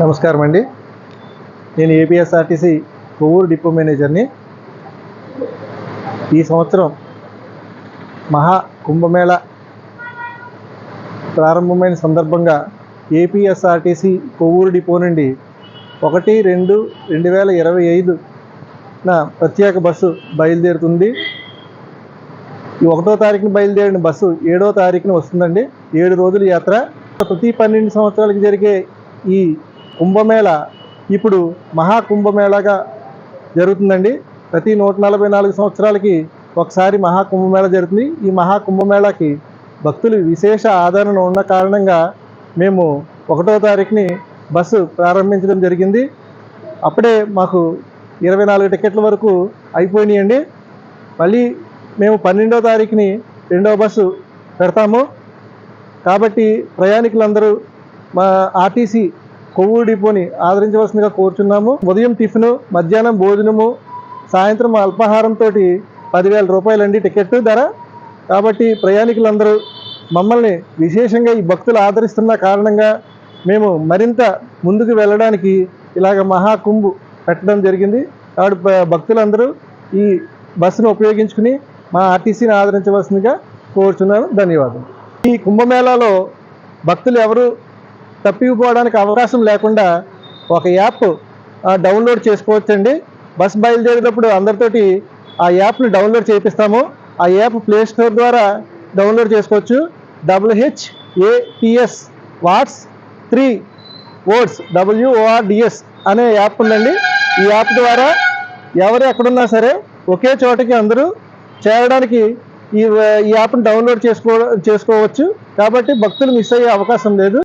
నమస్కారం అండి. నేను ఏపీఎస్ఆర్టీసీ కొవ్వూరు డిపో మేనేజర్ని. ఈ సంవత్సరం మహా కుంభమేళ ప్రారంభమైన సందర్భంగా ఏపీఎస్ఆర్టీసీ కొవ్వూరు డిపో నుండి ఒకటి రెండు రెండు వేల ఇరవై ఐదున ప్రత్యేక బస్సు బయలుదేరుతుంది. ఈ ఒకటో తారీఖున బయలుదేరిన బస్సు ఏడో తారీఖున వస్తుందండి. ఏడు రోజుల యాత్ర. ప్రతి పన్నెండు సంవత్సరాలకు జరిగే ఈ కుంభమేళ. ఇప్పుడు మహాకుంభమేళగా జరుగుతుందండి. ప్రతి నూట నలభై నాలుగు సంవత్సరాలకి ఒకసారి మహా కుంభమేళ జరుగుతుంది. ఈ మహా కుంభమేళాకి భక్తులు విశేష ఆదరణ ఉన్న కారణంగా మేము ఒకటో తారీఖుని బస్సు ప్రారంభించడం జరిగింది. అప్పుడే మాకు ఇరవై నాలుగు టికెట్ల వరకు అయిపోయినాయండి. మళ్ళీ మేము పన్నెండో తారీఖుని రెండవ బస్సు పెడతాము. కాబట్టి ప్రయాణికులందరూ మా ఆర్టీసీ కొవ్వూరు డిపోని ఆదరించవలసిందిగా కోరుచున్నాము. ఉదయం టిఫిన్ మధ్యాహ్నం భోజనము సాయంత్రం అల్పాహారంతో పదివేల రూపాయలండి టికెట్ ధర. కాబట్టి ప్రయాణికులందరూ మమ్మల్ని విశేషంగా ఈ భక్తులు ఆదరిస్తున్న కారణంగా మేము మరింత ముందుకు వెళ్ళడానికి ఇలాగ మహాకుంభు పెట్టడం జరిగింది. కాబట్టి భక్తులందరూ ఈ బస్సును ఉపయోగించుకుని మా ఆర్టీసీని ఆదరించవలసిందిగా కోరుచున్నాను. ధన్యవాదాలు ఈ కుంభమేళాలో భక్తులు ఎవరు తప్పిపోవడానికి అవకాశం లేకుండా ఒక యాప్ డౌన్లోడ్ చేసుకోవచ్చండి. బస్ బయలుదేరేటప్పుడు అందరితోటి ఆ యాప్ని డౌన్లోడ్ చేపిస్తాము. ఆ యాప్ ప్లే స్టోర్ ద్వారా డౌన్లోడ్ చేసుకోవచ్చు. W H A T S what three words W O R D S అనే యాప్ ఉందండి. ఈ యాప్ ద్వారా ఎవరు ఎక్కడున్నా సరే ఒకే చోటకి అందరూ చేరడానికి ఈ యాప్ను యాప్ని డౌన్లోడ్ చేసుకో చేసుకోవచ్చు. కాబట్టి భక్తులు మిస్ అయ్యే అవకాశం లేదు.